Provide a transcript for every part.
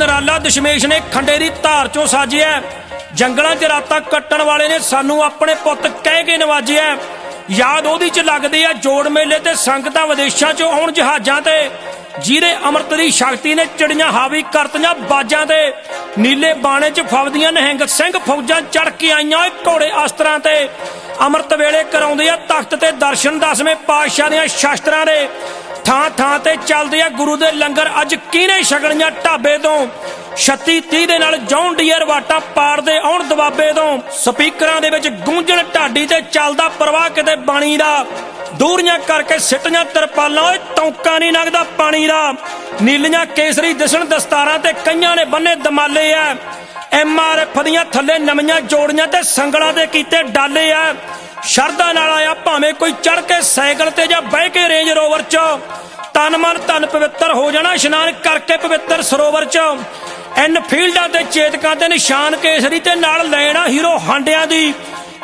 ਨਿਰਾਲਾ ਦਸ਼ਮੇਸ਼ ਨੇ ਖੰਡੇ ਧਾਰ ਚੋਂ ਸਾਜਿਆ ਜੰਗਲਾਂ 'ਚ ਰਾਤਾਂ ਕੱਟਣ ਵਾਲੇ ਨੇ ਸਾਨੂੰ ਆਪਣੇ ਪੁੱਤ ਕਹਿ ਕੇ ਨਵਾਜਿਆ ਯਾਦ ਉਹਦੀ 'ਚ ਲੱਗਦੀ ਆ ਜੋੜ ਮੇਲੇ ਤੇ ਸੰਗਤਾਂ ਵਿਦੇਸ਼ਾਂ 'ਚੋਂ ਆਉਣ ਜਹਾਜ਼ਾਂ ਤੇ। ਜਿਹਦੇ ਅੰਮ੍ਰਿਤ ਦੀ ਸ਼ਕਤੀ ਨੇ ਚਿੜੀਆਂ ਹਾਵੀ ਕਰਤੀਆਂ ਬਾਜਾਂ ਤੇ। ਨੀਲੇ ਬਾਣੇ 'ਚ ਫਵਦੀਆਂ ਨਿਹੰਗ ਸਿੰਘ ਫੌਜਾਂ ਚੜ ਕੇ ਆਈਆਂ ਓਏ ਘੋੜੇ ਅਸਤਰਾਂ ਤੇ। ਅੰਮ੍ਰਿਤ ਵੇਲੇ ਕਰਾਉਂਦੇ ਆ ਤਖਤ ਤੇ ਦਰਸ਼ਨ ਦਸਵੇਂ ਪਾਤਸ਼ਾਹ ਦੀਆਂ ਸ਼ਾਸਤਰਾਂ ਦੇ। ਥਾਂ ਥਾਂ ਤੇ ਚੱਲਦੇ ਆ ਗੁਰੂ ਦੇ ਲੰਗਰ। ਅੱਜ ਕਿਹਨੇ ਛਕਣੀਆਂ ਢਾਬੇ ਤੋਂ? 36 30 ਦੇ ਨਾਲ ਜੌਨ ਡੀਅਰ ਵਾਟਾ ਪਾੜਦੇ ਆਉਣ ਦਬਾਬੇ ਤੋਂ। ਸਪੀਕਰਾਂ ਦੇ ਵਿੱਚ ਗੂੰਜਣ ਢਾਡੀ ਤੇ ਚੱਲਦਾ ਪ੍ਰਵਾਹ ਕਿਤੇ ਬਾਣੀ ਦਾ। ਦੂਰੀਆਂ ਕਰਕੇ ਸਿੱਟੀਆਂ ਤਰਪਾਲਾਂ, ਓਏ ਟੌਂਕਾ ਨਹੀਂ ਲੱਗਦਾ ਪਾਣੀ ਦਾ। ਨੀਲੀਆਂ ਕੇਸਰੀ ਦਿਸਣ ਦਸਤਾਰਾਂ ਤੇ ਕਈਆਂ ਨੇ ਬੰਨੇ ਦਮਾਲੇ ਆ। ਐਮਆਰਐਫ ਦੀਆਂ ਥੱਲੇ ਨਵੀਆਂ ਜੋੜੀਆਂ ਤੇ ਸੰਗਲਾਂ ਦੇ ਕੀਤੇ ਡਾਲੇ ਆ। ਸ਼ਰਧਾ ਨਾਲ ਆਇਆ, ਭਾਵੇਂ ਕੋਈ ਚੜ ਕੇ ਸਾਈਕਲ ਤੇ ਜਾਂ ਬਹਿ ਕੇ ਰੇਂਜ ਰੋਵਰ 'ਚ। ਤਨ ਮਨ ਧਨ ਪਵਿੱਤਰ ਹੋ ਜਾਣਾ, ਇਸ਼ਨਾਨ ਕਰਕੇ ਪਵਿੱਤਰ ਸਰੋਵਰ 'ਚ। ਐਨਫੀਲਡਾਂ ਤੇ ਚੇਤਕਾਂ ਤੇ ਨਿਸ਼ਾਨ ਕੇਸਰੀ ਤੇ ਨਾਲ ਲੈਣਾ ਹੀਰੋ ਹਾਂਡਿਆਂ ਦੀ।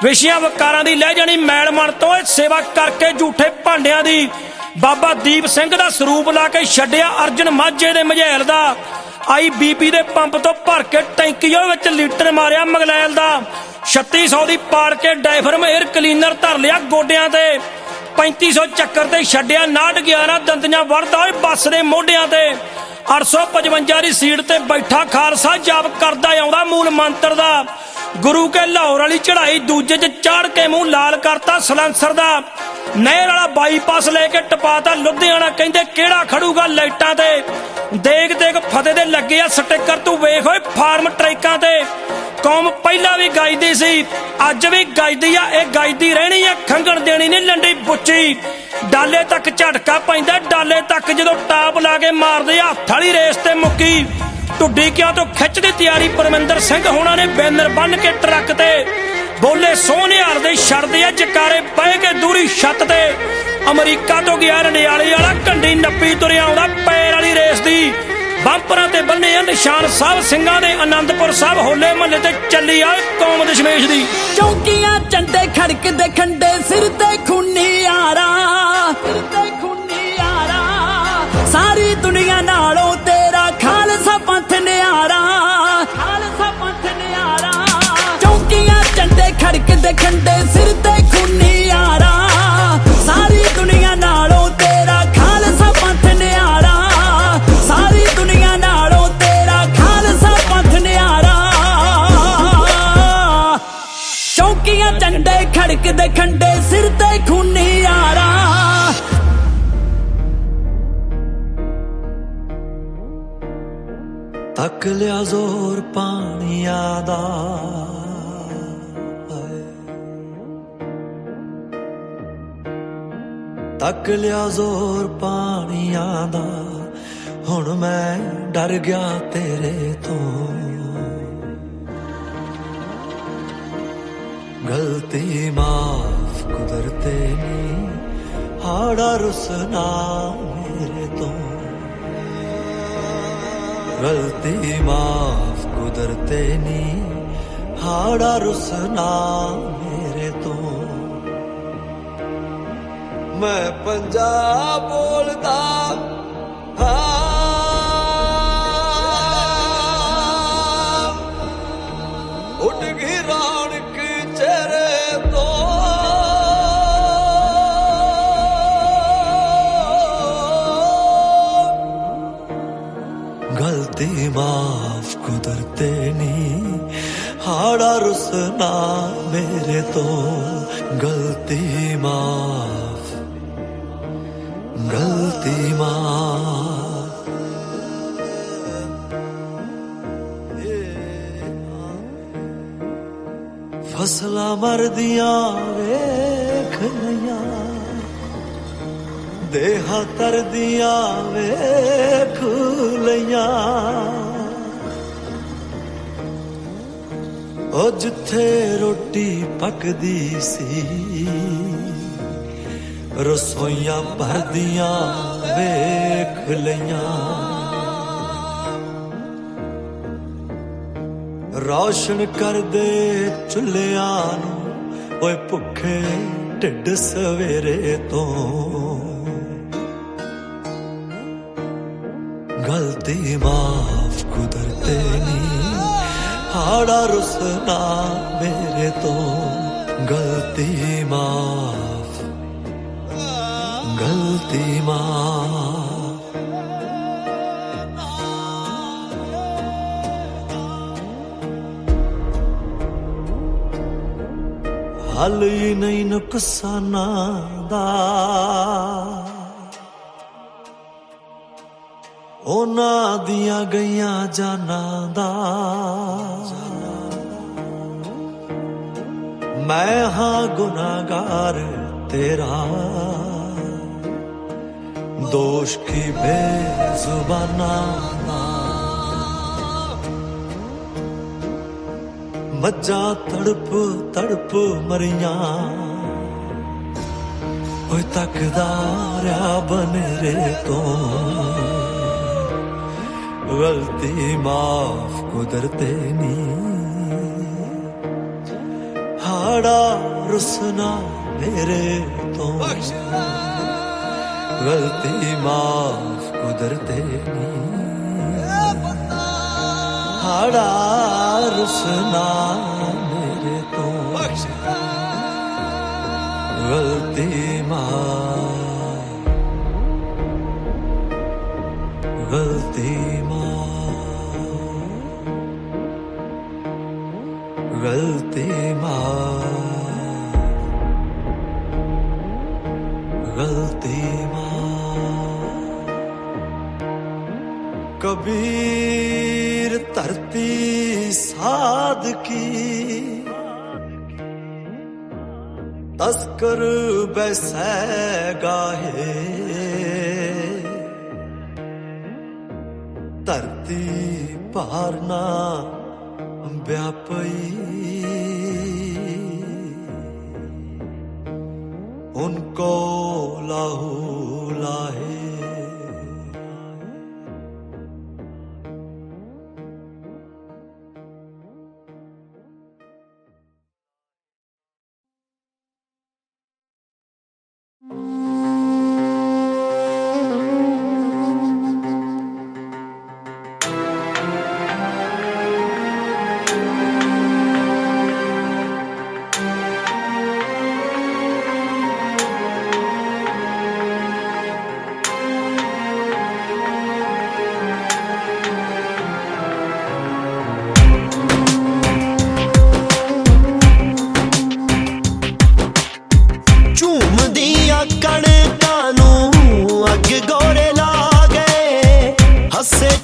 ਵਿਸ਼ਿਆਂ ਵਕਾਰਾਂ ਦੀ ਲੈ ਜਾਣੀ ਮੈਲ ਮਨ ਤੋਂ, ਇਹ ਸੇਵਾ ਕਰਕੇ ਝੂਠੇ ਭਾਂਡਿਆਂ ਦੀ। ਬਾਬਾ ਦੀਪ ਸਿੰਘ ਦਾ ਸਰੂਪ ਲਾ ਕੇ ਛੱਡਿਆ ਅਰਜਨ ਮਾਝੇ ਦੇ ਮਝੈਲ ਦਾ। ਆਈ ਬੀਪੀ ਦੇ ਪੰਪ ਤੋਂ ਭਰ ਕੇ ਟੈਂਕੀਆਂ ਵਿੱਚ ਲੀਟਰ ਮਾਰਿਆ ਮਗਲੈਲ ਦਾ। 3600 ਦੀ ਪਾੜ ਕੇ ਡਾਇਫਰਮ 에ਅਰ ਕਲੀਨਰ ਧਰ ਲਿਆ ਗੋਡਿਆਂ ਤੇ। 3500 ਚੱਕਰ ਤੇ ਛੱਡਿਆ 911 ਦੰਦੀਆਂ ਵੜਦਾ ਓਏ ਬੱਸ ਦੇ ਮੋਢਿਆਂ ਤੇ। 855 ਦੀ ਸੀਟ ਤੇ ਬੈਠਾ ਖਾਲਸਾ ਜਾਪ ਕਰਦਾ ਆਉਂਦਾ ਮੂਲ ਮੰਤਰ ਦਾ। ਗੁਰੂ ਕੇ ਲਾਹੌਰ ਵਾਲੀ ਚੜ੍ਹਾਈ ਦੂਜੇ 'ਚ ਚਾੜ ਕੇ ਮੂੰਹ ਲਾਲ ਕਰਤਾ ਸਲੰਸਰ ਦਾ। ਨਹਿਰ ਵਾਲਾ ਬਾਈਪਾਸ ਲੈ ਕੇ ਟਪਾਤਾ ਲੁਧਿਆਣਾ, ਕਹਿੰਦੇ ਕਿਹੜਾ ਖੜੂਗਾ ਲਾਈਟਾਂ ਤੇ? ਦੇਖ ਦੇਖ ਫਤਿਹ ਦੇ ਲੱਗੇ ਆ ਸਟicker, ਤੂੰ ਵੇਖ ਓਏ ਫਾਰਮ ਟਰੈਕਾਂ ਤੇ। ਕੌਮ ਪਹਿਲਾਂ ਵੀ ਗਾਈਦੀ ਸੀ, ਅੱਜ ਵੀ ਗਾਈਦੀ ਆ, ਇਹ ਗਾਈਦੀ ਰਹਿਣੀ ਆ, ਖੰਗਣ ਦੇਣੀ ਨਹੀਂ, ਲੰਡੀ ਬੁੱਚੀ ਡਾਲੇ ਤੱਕ ਝਟਕਾ ਪੈਂਦਾ, ਡਾਲੇ ਤੱਕ ਜਦੋਂ ਟਾਪ ਲਾ ਕੇ ਮਾਰਦੇ ਹੱਥ ਵਾਲੀ ਰੇਸ ਤੇ ਮੁੱਕੀ। ਢੁੱਡੀ ਕਿਆਂ ਤੋਂ ਖਿੱਚਦੀ ਤਿਆਰੀ ਪਰਮਿੰਦਰ ਸਿੰਘ ਹੋਣਾ ਨੇ ਬੈਨਰ ਬੰਨ ਕੇ ਟਰੱਕ ਤੇ। ਬੋਲੇ ਸੋਹਣਿਆਰ ਦੇ ਛੜਦੇ ਆ, ਜਕਾਰੇ ਪਏ ਕੇ ਦੂਰੀ ਛੱਤ ਤੇ। ਅਮਰੀਕਾ ਤੋਂ ਗਿਆ ਰੰਡਿਆਲੇ ਵਾਲਾ, ਕੰਡੀ ਨੱਪੀ ਤੁਰਿਆ ਆਉਂਦਾ, ਪੈਰ ਵਾਲੀ ਰੇਸ ਦੀ। ਬੰਪਰਾਂ ਤੇ ਬੰਨੇ ਆ ਨਿਸ਼ਾਨ ਸਾਹਿਬ, ਸਿੰਘਾਂ ਦੇ ਆਨੰਦਪੁਰ ਸਾਹਿਬ, ਹੋਲੇ ਮਹੱਲੇ ਤੇ ਚੱਲੀ ਆ ਕੌਮ ਦਸ਼ਮੇਸ਼ ਦੀ। ਚੌਕੀਆਂ ਚੰਡੇ ਖੜਕਦੇ ਖੰਡੇ, ਸਿਰ ਤੇ ਖੂਨੀ ਯਾਰਾ ਸਿਰ ਤੇ ਖੂਨੀ ਯਾਰਾ ਸਾਰੀ ਦੁਨੀਆ ਨਾਲੋਂ ਤੇਰਾ ਖਾਲਸਾ ਪੰਥ ਨਿਆਰਾ, ਖਾਲਸਾ ਪੰਥ ਨਿਆਰਾ। ਚੌਕੀਆਂ ਚੰਡੇ ਖੜਕਦੇ ਖੰਡੇ, ਸਿਰ ਤੇ ਤੱਕ ਜ਼ੋਰ ਪਾਣੀਆਂ ਦਾ। ਹਾਏ। ਤੱਕ ਲਿਆ ਜ਼ੋਰ ਪਾਣੀਆਂ ਦਾ। ਹੁਣ ਮੈਂ ਡਰ ਗਿਆ ਤੇਰੇ ਤੋਂ। ਗਲਤੀ ਮਾਫ ਕੁਦਰਤੇ ਨੀ, ਹਾੜਾ ਰੁਸਨਾ ਮੇਰੇ ਤੋਂ। ਗਲਤੀ ਮਾਫ ਕੁਦਰਤੇ ਨੀ ਹਾੜਾ ਰੁਸਨਾ ਮੇਰੇ ਤੋਂ ਮੈਂ ਪੰਜਾਬ ਬੋਲਦਾ ਹਾਂ ਫਸਲਾਂ ਮਰਦੀਆਂ ਵੇਖ ਲਈਆਂ। ਦੇਹਾਂ ਤਰਦੀਆਂ ਵੇਖ ਲਈਆਂ। ਉਹ ਜਿੱਥੇ ਰੋਟੀ ਪੱਕਦੀ ਸੀ, ਰਸੋਈਆਂ ਭਰਦੀਆਂ ਵੇਖ ਲਈਆਂ। ਰੌਸ਼ਨ ਕਰਦੇ ਚੁੱਲ੍ਹਿਆਂ ਨੂੰ ਓਏ ਭੁੱਖੇ ਢਿੱਡ ਸਵੇਰੇ ਤੋਂ। ਗਲਤੀ ਮਾਫ ਕੁਦਰਤੇ ਨੀ, ਹਾੜਾ ਰੁਸਨਾ ਮੇਰੇ ਤੋਂ। ਗਲਤੀ ਮਾਫ ਗਲਤੀ ਮਾਫ। ਹੱਲ ਹੀ ਨਹੀਂ ਨੁਕਸਾਨਾਂ ਦਾ। ਉਹਨਾਂ ਦੀਆਂ ਗਈਆਂ ਜਾਨਾਂ ਦਾ। ਮੈਂ ਹਾਂ ਗੁਨਾਹਗਾਰ ਤੇਰਾ। ਦੋਸ਼ ਕੀ ਬੇਜ਼ੁਬਾਨਾ ਮੱਝਾਂ ਤੜਪ ਤੜਪ ਮਰੀਆਂ। ਓਏ ਤੱਕਦਾ ਰਿਆ ਬਨੇਰੇ ਤੋਂ। ਗਲਤੀ ਮਾਫ ਕੁਦਰਤੇ ਨੀ। ਹਾੜਾ ਰੁਸਨਾ ਮੇਰੇ ਤੋਂ। ਗਲਤੀ ਮਾਫ ਕੁਦਰਤੇ ਨੀ। ਹਾੜਾ ਰੁਸਨਾ ਮੇਰੇ ਤੋਂ। ਗਲਤੀ ਮਾਂ ਗਲਤੀ ਮਾਂ ਗਲਤੀ ਮਾਫ ਗਲਤੀ ਮਾਫ ਕਬੀਰ धरती साध की। तस्कर बस गाहे। धरती पारना व्यापई। उनको लाहू लाहे।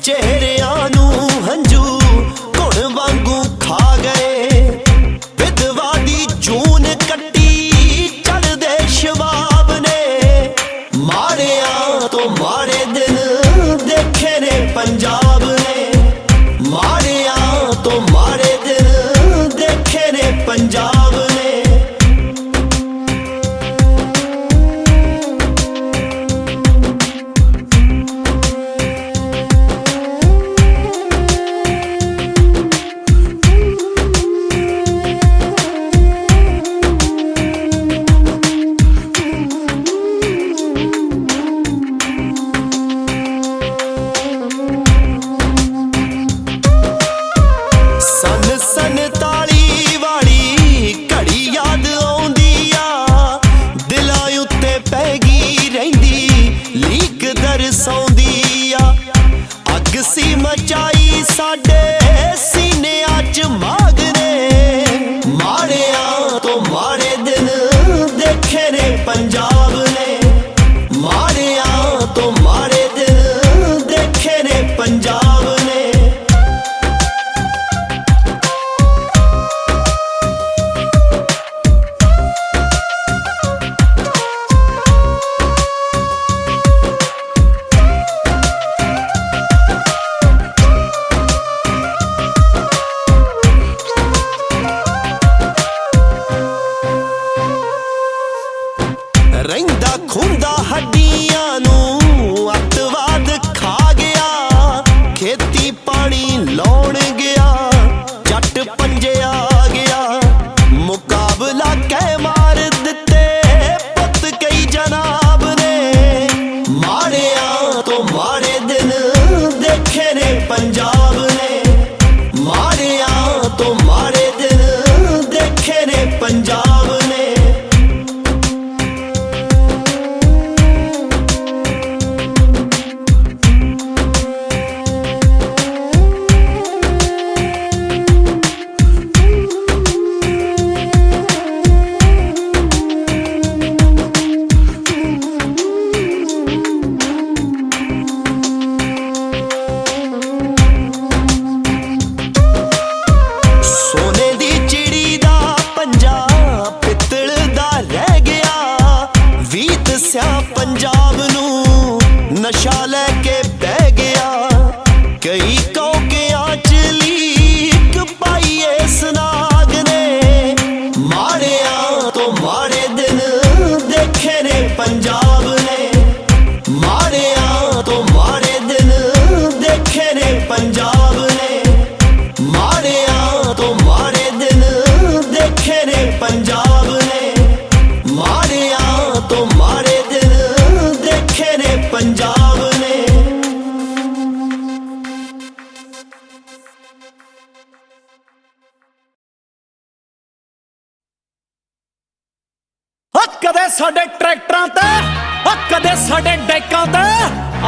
चेहरे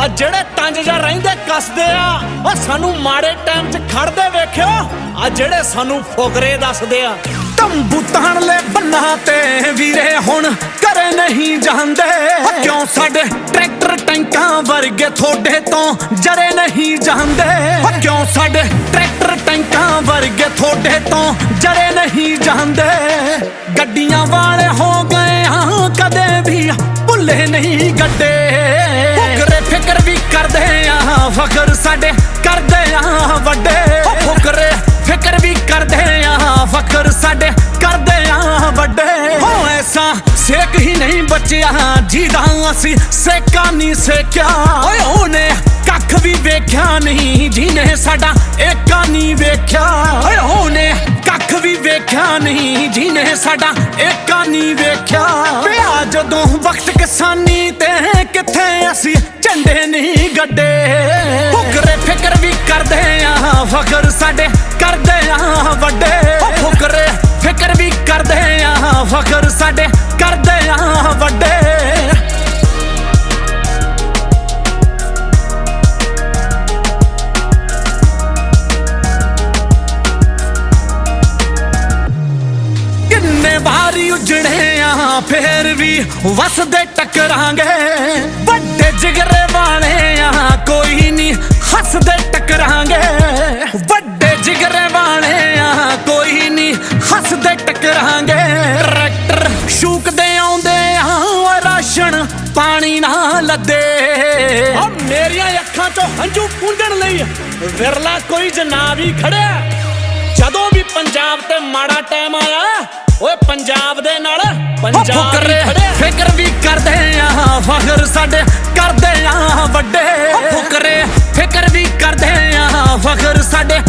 ਆ ਜਿਹੜੇ ਤੰਜ ਜਾਂ ਰਹਿੰਦੇ ਕੱਸਦੇ ਆ ਓ ਸਾਨੂੰ ਮਾੜੇ ਟਾਈਮ 'ਚ ਖੜਦੇ ਵੇਖਿਓ ਆ ਜਿਹੜੇ ਸਾਨੂੰ ਫੁਕਰੇ ਦੱਸਦੇ ਆ। ਤੰਬੂ ਤਾਣ ਲੈ ਬੰਨਾ ਤੇ ਵੀਰੇ ਹੁਣ ਕਰੇ ਨਹੀਂ ਜਾਂਦੇ। ਕਿਉਂ ਸਾਡੇ ਟਰੈਕਟਰ ਟੈਂਕਾਂ ਵਰਗੇ ਥੋੜੇ ਤੋਂ ਜਰੇ ਨਹੀਂ ਜਾਂਦੇ? ਕਿਉਂ ਸਾਡੇ ਟਰੈਕਟਰ ਟੈਂਕਾਂ ਵਰਗੇ ਥੋੜੇ ਤੋਂ ਜਰੇ ਨਹੀਂ ਜਾਂਦੇ? ਗੱਡੀਆਂ ਵਾਲੇ ਹੋ ਗਏ ਹਾਂ ਕਦੇ ਵੀ ਭੁੱਲੇ ਨਹੀਂ ਗੱਡੇ। ਕਰਦੇ ਆ ਫਖਰ ਸਾਡੇ ਕਰਦੇ ਆ ਵੱਡੇ ਫੁਕਰੇ। ਫਿਕਰ ਵੀ ਕਰਦੇ ਆ ਫਖਰ ਸਾਡੇ ਕਰਦੇ ਆ ਵੱਡੇ। ਹੋ। ਐਸਾ ਸੇਕ ਹੀ ਨਹੀਂ ਬਚਿਆ ਜਿਹਦਾ ਅਸੀਂ ਸੇਕਾ ਨਹੀਂ ਸੇਕਿਆ। ਓਏ ਉਹਨੇ ਕੱਖ ਵੀ ਵੇਖਿਆ ਨਹੀਂ ਜਿਹਨੇ ਸਾਡਾ ਏਕਾ ਨਹੀਂ ਵੇਖਿਆ। ਓਏ ਉਹਨੇ ਕੱਖ ਵੀ ਵੇਖਿਆ ਨਹੀਂ ਜਿਹਨੇ ਸਾਡਾ ਏਕਾ ਨਹੀਂ ਵੇਖਿਆ। ਪਿਆ ਜਦੋਂ ਵਕਤ ਕਿਸਾਨੀ ਤੇ ਕਿੱਥੇ ਅਸੀਂ ਝੰਡੇ ਨਹੀਂ ਗੱਡੇ। ਫੁਕਰੇ ਫਿਕਰ ਵੀ ਕਰਦੇ ਆ ਫਕਰ ਸਾਡੇ ਕਰਦੇ ਆ ਵੱਡੇ। ਫੁਕਰੇ ਫਿਕਰ ਵੀ ਕਰਦੇ ਆ, ਫਖਰ ਸਾਡੇ ਕਰਦੇ ਆ ਵੱਡੇ। ਵੀ ਵਸਦੇ ਟਕਰਾਂਗੇ। ਵੱਡੇ ਜਿਗਰੇ ਵਾਲੇ ਆ ਕੋਈ ਨਹੀਂ ਹੱਸਦੇ ਟਕਰਾਂਗੇ। ਵੱਡੇ ਜਿਗਰੇ ਵਾਲੇ ਆ ਕੋਈ ਨਹੀਂ ਹੱਸਦੇ ਟਕਰਾਂਗੇ। ਟਰੈਕਟਰ ਸ਼ੂਕਦੇ ਆਉਂਦੇ ਆ, ਰਾਸ਼ਨ ਪਾਣੀ ਨਾ ਲੱਦੇ ਮੇਰੀਆਂ ਅੱਖਾਂ ਚੋਂ ਹੰਝੂ ਪੂੰਝਣ ਲਈ ਵਿਰਲਾ ਕੋਈ ਜਨਾਬ ਹੀ ਖੜਿਆ। ਜਦੋਂ ਵੀ ਪੰਜਾਬ ਤੇ ਮਾੜਾ ਟਾਈਮ ਆਇਆ ਓਏ ਪੰਜਾਬ ਦੇ ਨਾਲ ਪੰਜਾਬ ਫਿਕਰ ਵੀ ਕਰਦੇ ਆ ਫਖਰ ਸਾਡੇ ਕਰਦੇ ਆ ਵੱਡੇ। ਫਿਕਰ ਵੀ ਕਰਦੇ ਆ ਫਖਰ ਸਾਡੇ